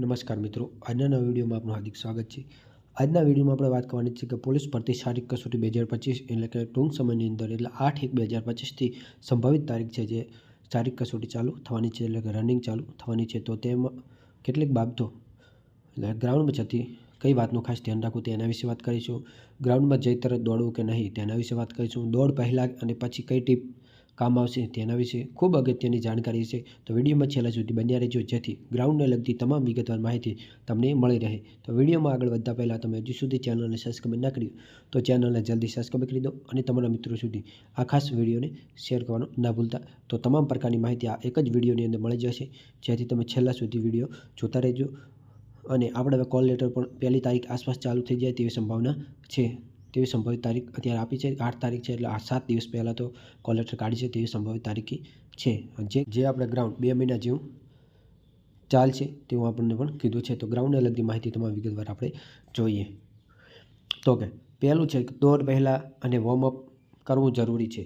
નમસ્કાર મિત્રો, આજના વિડીયોમાં આપનું હાર્દિક સ્વાગત છે. આજના વિડીયોમાં આપણે વાત કરવાની છે કે પોલીસ ભરતી શારીરિક કસોટી બે હજાર પચીસ એટલે કે ટૂંક સમયની અંદર, એટલે આઠ એક બે હજાર પચીસથી સંભવિત તારીખ છે જે શારીરિક કસોટી ચાલુ થવાની છે એટલે કે રનિંગ ચાલુ થવાની છે. તો તેમાં કેટલીક બાબતો, એટલે ગ્રાઉન્ડમાં જતી કઈ વાતનું ખાસ ધ્યાન રાખવું તેના વિશે વાત કરીશું. ગ્રાઉન્ડમાં જઈ તરત દોડવું કે નહીં તેના વિશે વાત કરીશું. દોડ પહેલાં અને પછી કઈ ટીપ કામ આવશે તેના વિશે ખૂબ અગત્યની જાણકારી છે. તો વિડીયોમાં છેલ્લા સુધી બન્યા રહેજો. જેથી ગ્રાઉન્ડને લગતી તમામ વિગતવાર માહિતી તમને મળી રહે. તો વિડીયોમાં આગળ વધતા પહેલાં તમે હજુ સુધી ચેનલને સબસ્ક્રાઈબ ના કર્યું, તો ચેનલને જલ્દી સબસ્ક્રાઈબ કરી દો અને તમારા મિત્રો સુધી આ ખાસ વિડીયોને શેર કરવાનું ના ભૂલતા. તો તમામ પ્રકારની માહિતી આ એક જ વિડીયોની અંદર મળી જશે. જેથી તમે છેલ્લા સુધી વીડિયો જોતા રહેજો. અને આપણે હવે કોલ લેટર પણ પહેલી તારીખ આસપાસ ચાલુ થઈ જાય તેવી સંભાવના છે. તેવી સંભવિત તારીખ અત્યારે આપી છે. આઠ તારીખ છે એટલે આ સાત દિવસ પહેલાં તો કોલ લેટર કાઢી છે તેવી સંભવિત તારીખ છે. જે જે આપણે ગ્રાઉન્ડ બે મહિના જેવું ચાલશે તેવું આપણને પણ કીધું છે. તો ગ્રાઉન્ડને લગતી માહિતી તમામ વિગતવાર આપણે જોઈએ. તો કે, પહેલું છે કે દોડ પહેલાં અને વોર્મઅપ કરવું જરૂરી છે.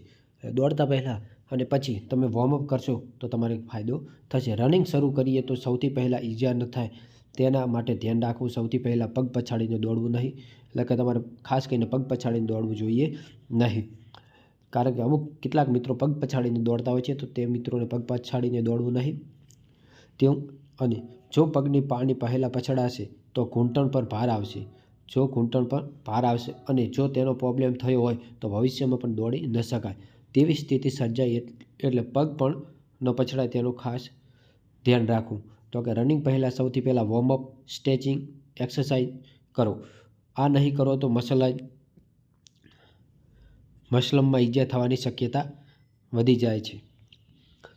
દોડતા પહેલાં અને પછી તમે વોર્મઅપ કરશો તો તમારે ફાયદો થશે. રનિંગ શરૂ કરીએ તો સૌથી પહેલાં ઈજા ન થાય તેના માટે ધ્યાન રાખવું. સૌથી પહેલાં પગ પછાડીને દોડવું નહીં. એટલે કે તમારે ખાસ કરીને પગ પછાડીને દોડવું જોઈએ નહીં. કારણ કે અમુક કેટલાક મિત્રો પગ પછાડીને દોડતા હોય છે તો તે મિત્રોને પગ પછાડીને દોડવું નહીં. તેવું અને જો પગની પાણી પહેલાં પછડાશે તો ઘૂંટણ પર ભાર આવશે. જો ઘૂંટણ પર ભાર આવશે અને જો તેનો પ્રોબ્લેમ થયો હોય તો ભવિષ્યમાં પણ દોડી ન શકાય. તેવી સ્થિતિ સર્જાય એટલે પગ પણ ન પછડાય તેનું ખાસ ધ્યાન રાખવું. તો કે રનિંગ પહેલાં સૌથી પહેલાં વોર્મઅપ સ્ટ્રેચિંગ એક્સરસાઇઝ કરો. આ નહીં કરો તો મસલાઈ મસલમમાં ઈજા થવાની શક્યતા વધી જાય છે.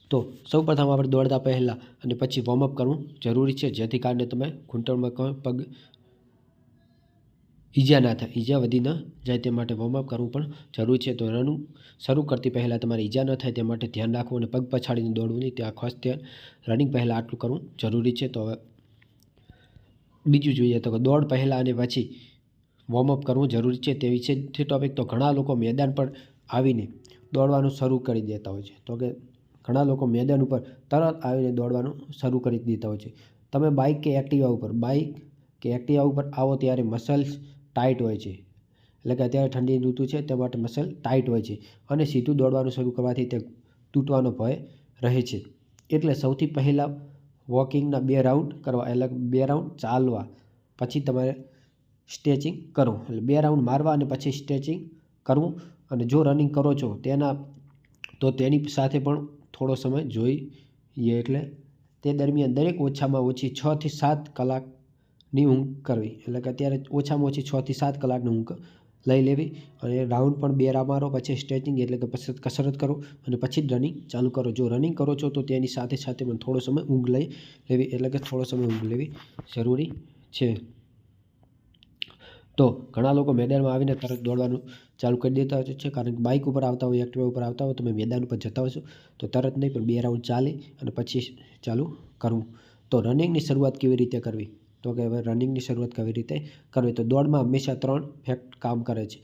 તો સૌપ્રથમ આપણે દોડતા પહેલાં અને પછી વોર્મઅપ કરવું જરૂરી છે, જેથી કારણે તમે ઘૂંટણમાં પગ ઈજા ના થાય. ઈજા વધી ન જાય તે માટે વોર્મઅપ કરવું પણ જરૂરી છે. તો રનિંગ શરૂ કરતી પહેલાં તમારે ઈજા ન થાય તે માટે ધ્યાન રાખવું અને પગ પછાડીને દોડવું નહીં. ત્યાં ખાસ ધ્યાન રનિંગ પહેલાં આટલું કરવું જરૂરી છે. તો હવે બીજું જોઈએ તો દોડ પહેલાં અને પછી વોર્મઅપ કરવું જરૂરી છે તે વિશે ટોપિક તો ઘણા લોકો મેદાન પર આવીને દોડવાનું શરૂ કરી દેતા હોય છે. તો કે ઘણા લોકો મેદાન ઉપર તરત આવીને દોડવાનું શરૂ કરી દેતા હોય છે. તમે બાઇક કે એક્ટિવા ઉપર બાઇક કે એક્ટિવા ઉપર આવો ત્યારે મસલ્સ ટાઈટ હોય છે. એટલે કે અત્યારે ઠંડી ઋતુ છે તે માટે મસલ ટાઈટ હોય છે અને સીધું દોડવાનું શરૂ કરવાથી તે તૂટવાનો ભય રહે છે. એટલે સૌથી પહેલાં વોકિંગના બે રાઉન્ડ કરવા, એટલે બે રાઉન્ડ ચાલવા. પછી તમારે સ્ટ્રેચિંગ કરવું. એટલે બે રાઉન્ડ મારવા અને પછી સ્ટ્રેચિંગ કરવું અને જો રનિંગ કરો છો તેના, તો તેની સાથે પણ થોડો સમય જોઈએ એટલે તે દરમિયાન દરેક ઓછામાં ઓછી છથી સાત કલાકની ઊંઘ કરવી. એટલે કે અત્યારે ઓછામાં ઓછી છથી સાત કલાકની ઊંઘ લઈ લેવી અને રાઉન્ડ પણ બે મારો, પછી સ્ટ્રેચિંગ એટલે કે પછી કસરત કરો અને પછી જ રનિંગ ચાલુ કરો. જો રનિંગ કરો છો તો તેની સાથે સાથે પણ થોડો સમય ઊંઘ લઈ લેવી. એટલે કે થોડો સમય ઊંઘ લેવી જરૂરી છે. તો ઘણા લોકો મેદાનમાં આવીને તરત દોડવાનું ચાલુ કરી દેતા હોય છે. કારણ કે બાઇક ઉપર આવતા હોય એક્ટિવા ઉપર આવતા હોય, તમે મેદાન ઉપર જતા હશો, તો તરત નહીં, પણ બે રાઉન્ડ ચાલે અને પછી ચાલુ કરવું. તો રનિંગની શરૂઆત કેવી રીતે કરવી? તો કે હવે રનિંગની શરૂઆત કેવી રીતે કરવી? તો દોડમાં હંમેશા ત્રણ ફેક્ટ કામ કરે છે.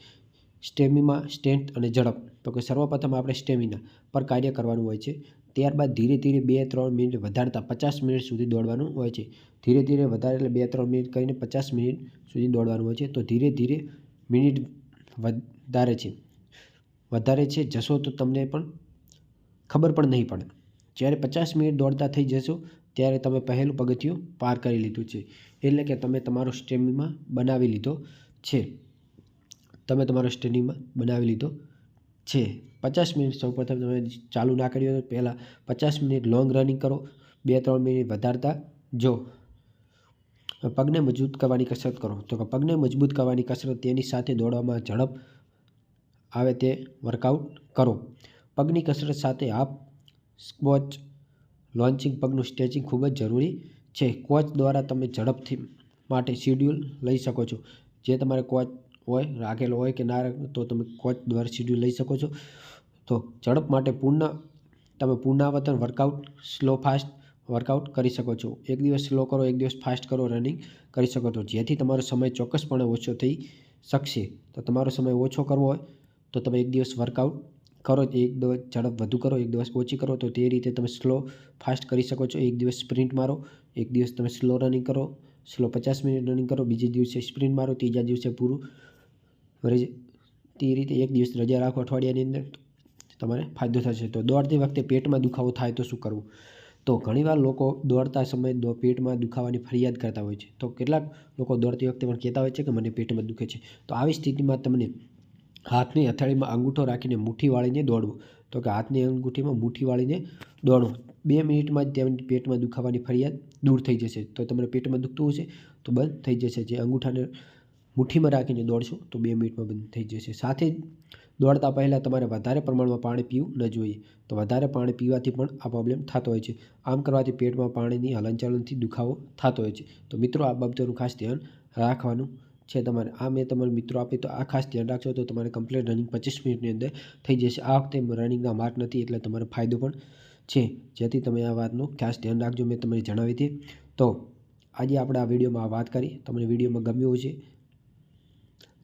સ્ટેમિમાં સ્ટેન્ટ અને ઝડપ. તો કે સર્વપ્રથમ આપણે સ્ટેમિના પર કાર્ય કરવાનું હોય છે. ત્યારબાદ ધીરે ધીરે બે ત્રણ મિનિટ વધારતા પચાસ મિનિટ સુધી દોડવાનું હોય છે. ધીરે ધીરે વધારે એટલે બે ત્રણ મિનિટ કરીને પચાસ મિનિટ સુધી દોડવાનું હોય છે. તો ધીરે ધીરે મિનિટ વધારે છે. વધારે છે જશો તો તમને પણ ખબર પણ નહીં પડે. જ્યારે પચાસ મિનિટ દોડતા થઈ જશો, ત્યારે તમે પહેલું પગથિયું પાર કરી લીધું છે. એટલે કે તમે તમારો સ્ટેમિના બનાવી લીધો છે. તમે તમારો સ્ટેમિના બનાવી લીધો છે. પચાસ મિનિટ સૌપ્રથમ તમે ચાલુ ના કર્યું તો પહેલાં પચાસ મિનિટ લોંગ રનિંગ કરો. બે, ત્રણ મિનિટ વધારતા જો. પગને મજબૂત કરવાની કસરત કરો. તો કે પગને મજબૂત કરવાની કસરત તેની સાથે દોડવામાં ઝડપ આવે તે વર્કઆઉટ કરો. પગની કસરત સાથે હાફ સ્કોચ લોન્ચિંગ પગનું સ્ટ્રેચિંગ ખૂબ જ જરૂરી છે. કોચ દ્વારા તમે ઝડપથી માટે શિડ્યુલ લઈ શકો છો. જે તમારે કોચ હોય રાખેલો હોય કે ના તો તમે કોચ દ્વારા શિડ્યુલ લઈ શકો છો. તો ઝડપ માટે પૂર્ણ, તમે પુનરાવર્તન વર્કઆઉટ સ્લો ફાસ્ટ વર્કઆઉટ કરી શકો છો. એક દિવસ સ્લો કરો, એક દિવસ ફાસ્ટ કરો રનિંગ કરી શકો છો. જેથી તમારો સમય ચોક્કસપણે ઓછો થઈ શકશે. તો તમારો સમય ઓછો કરવો હોય, તો તમે એક દિવસ વર્કઆઉટ કરો, એક દિવસ ઝડપ વધુ કરો, એક દિવસ ઓછી કરો, તો તે રીતે તમે સ્લો ફાસ્ટ કરી શકો છો. એક દિવસ સ્પ્રિન્ટ મારો, એક દિવસ તમે સ્લો રનિંગ કરો સ્લો પચાસ મિનિટ રનિંગ કરો, બીજે દિવસે સ્પ્રિન્ટ મારો, ત્રીજા દિવસે પૂરું બરાબર તે રીતે એક દિવસ રજા રાખો અઠવાડિયાની અંદર તમારે ફાયદો થશે. તો દોડતી વખતે પેટમાં દુખાવો થાય તો શું કરવું? તો ઘણીવાર લોકો દોડતા સમયે પેટમાં દુખાવાની ફરિયાદ કરતા હોય છે. તો કેટલાક લોકો દોડતી વખતે પણ કહેતા હોય છે કે મને પેટમાં દુખે છે. તો આવી સ્થિતિમાં તમને હાથની હથેળીમાં અંગૂઠો રાખીને મુઠ્ઠી વાળીને દોડવું. તો કે હાથની અંગૂઠીમાં મુઠ્ઠી વાળીને દોડવું. બે મિનિટમાં જ તેમની પેટમાં દુખાવાની ફરિયાદ દૂર થઈ જશે. તો તમારે પેટમાં દુખતું હશે તો બંધ થઈ જશે. જે અંગૂઠાને મુઠ્ઠીમાં રાખીને દોડશો તો બે મિનિટમાં બંધ થઈ જશે. સાથે દોડતા પહેલાં તમારે વધારે પ્રમાણમાં પાણી પીવું ન જોઈએ. તો વધારે પાણી પીવાથી પણ આ પ્રોબ્લેમ થતો હોય છે. આમ કરવાથી પેટમાં પાણીની હલનચલનથી દુખાવો થતો હોય છે. તો મિત્રો, આ બાબતોનું ખાસ ધ્યાન રાખવાનું છે તમારે. આ મેં તમારે મિત્રો આપી તો આ ખાસ ધ્યાન રાખશો તો તમારે કમ્પ્લીટ રનિંગ પચીસ મિનિટની અંદર થઈ જશે. આ વખતે રનિંગના માર્ક નથી એટલે તમારો ફાયદો પણ છે. જેથી તમે આ વાતનું ખાસ ધ્યાન રાખજો. મેં તમને જણાવી હતી. તો આજે આપણે આ વિડીયોમાં આ વાત કરી. તમને વિડીયોમાં ગમ્યું છે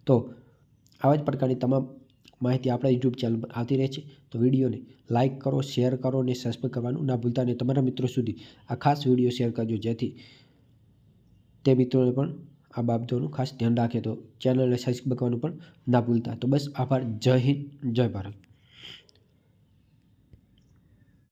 તો આવા જ પ્રકારની તમામ માહિતી આપણા યુટ્યુબ ચેનલ પર આવતી રહે છે. તો વિડીયોને લાઇક કરો, શેર કરો અને સબસ્ક્રાઈબ કરવાનું ના ભૂલતા અને તમારા મિત્રો સુધી આ ખાસ વીડિયો શેર કરજો. જેથી તે મિત્રોને પણ આ બાબતોનું ખાસ ધ્યાન રાખે તો ચેનલને સબસ્ક્રાઈબ કરવાનું પણ ના ભૂલતા. તો બસ આભાર. જય હિન્દ, જય ભારત.